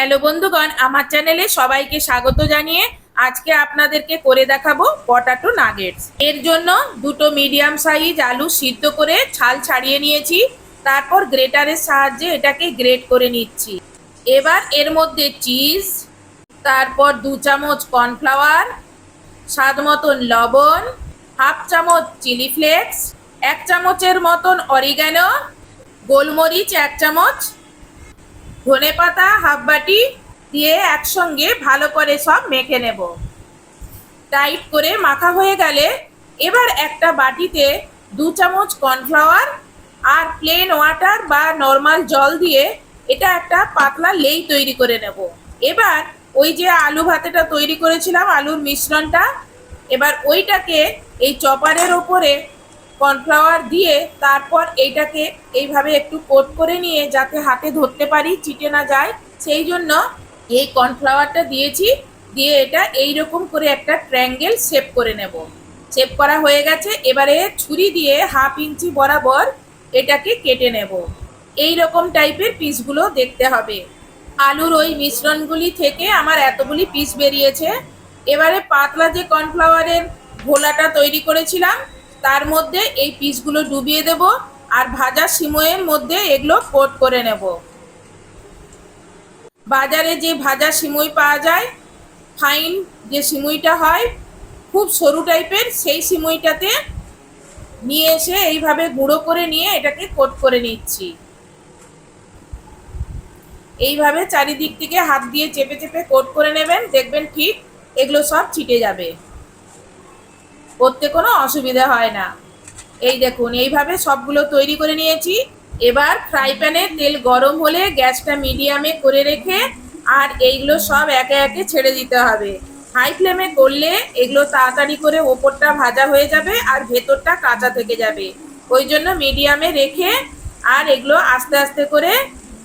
Hello বন্ধুগণ, আমার চ্যানেলে সবাইকে স্বাগত জানিয়ে আজকে আপনাদেরকে করে দেখাবো পটাটো নাগেটস। এর জন্য দুটো মিডিয়াম সাইজ আলু সিদ্ধ করে ছাল ছাড়িয়ে নিয়েছি, তারপর গ্রেটারের সাহায্যে এটাকে গ্রেট করে নিচ্ছি। এবার এর মধ্যে চিজ, তারপর দু চামচ কর্নফ্লাওয়ার, স্বাদ মতন লবণ, হাফ চামচ চিলি ফ্লেক্স, এক চামচের মতন অরিগ্যানো, গোলমরিচ এক চামচ ধনে পাতা হাফ বাটি দিয়ে একসঙ্গে ভালো করে সব মেখে নেব। টাইট করে মাখা হয়ে গেলে এবার একটা বাটিতে দু চামচ কর্নফ্লাওয়ার আর প্লেন ওয়াটার বা নর্মাল জল দিয়ে এটা একটা পাতলা লেই তৈরি করে নেব। এবার ওই যে আলু ভাতেটা তৈরি করেছিলাম, আলুর মিশ্রণটা, এবার ওইটাকে এই চপারের ওপরে কর্নফ্লাওয়ার দিয়ে তারপর এইটাকে এইভাবে একটু কোট করে নিয়ে যাতে হাতে ধরতে পারি, চিটে না যায়, সেই জন্য এই কর্নফ্লাওয়ারটা দিয়েছি। দিয়ে এটা এই রকম করে একটা ট্র্যাঙ্গেল শেপ করে নেব। শেপ করা হয়ে গেছে, এবারে ছুরি দিয়ে হাফ ইঞ্চি বরাবর এটাকে কেটে নেব। এই রকম টাইপের পিসগুলো দেখতে হবে। আলুর ওই মিশ্রণগুলি থেকে আমার এতগুলি পিস বেরিয়েছে। এবারে পাতলা যে কর্নফ্লাওয়ারের ভোলাটা তৈরি করেছিলাম তার মধ্যে এই পিসগুলো ডুবিয়ে দেব আর ভাজা সিমইয়ের মধ্যে এগুলো কোট করে নেব। বাজারে যে ভাজা সিমই পাওয়া যায়, ফাইন যে সিমুইটা হয়, খুব সরু টাইপের সেই সিমুইটাতে নিয়ে এসে এইভাবে গুঁড়ো করে নিয়ে এটাকে কোট করে নিচ্ছি। এইভাবে চারিদিক থেকে হাত দিয়ে চেপে চেপে কোট করে নেবেন, দেখবেন ঠিক এগুলো সব ছিটে যাবে। করতে কোনো অসুবিধা হয় না। এই দেখুন, এইভাবে সবগুলো তৈরি করে নিয়েছি। এবার ফ্রাই প্যানে তেল গরম হলে গ্যাসটা মিডিয়ামে করে রেখে আর এইগুলো সব একে একে ছেড়ে দিতে হবে। হাই ফ্লেমে করলে এগুলো তাড়াতাড়ি করে ওপরটা ভাজা হয়ে যাবে আর ভেতরটা কাঁচা থেকে যাবে। ওই জন্য মিডিয়ামে রেখে আর এগুলো আস্তে আস্তে করে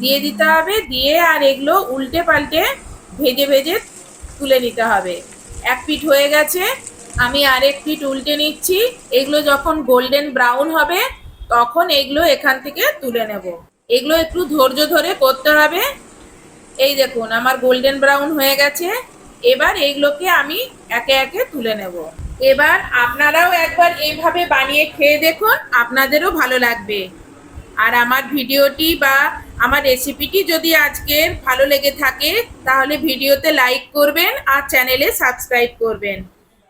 দিয়ে দিতে হবে। দিয়ে আর এগুলো উল্টে পাল্টে ভেজে ভেজে তুলে নিতে হবে। এক পিঠ হয়ে গেছে। আমি আরেক পিঠ উল্টে নিচ্ছি। এগুলো যখন গোল্ডেন ব্রাউন হবে, তখন এগুলো এখান থেকে তুলে নেব। এগুলো একটু ধৈর্য ধরে করতে হবে। এই দেখুন, আমার গোল্ডেন ব্রাউন হয়ে গেছে। এবার এইগুলোকে আমি একে একে তুলে নেব। এবার আপনারাও একবার এইভাবে বানিয়ে খেয়ে দেখুন, আপনাদেরও ভালো লাগবে। আর আমার ভিডিওটি বা আমার রেসিপিটি যদি আজকের ভালো লেগে থাকে, তাহলে ভিডিওতে লাইক করবেন আর চ্যানেলে সাবস্ক্রাইব করবেন।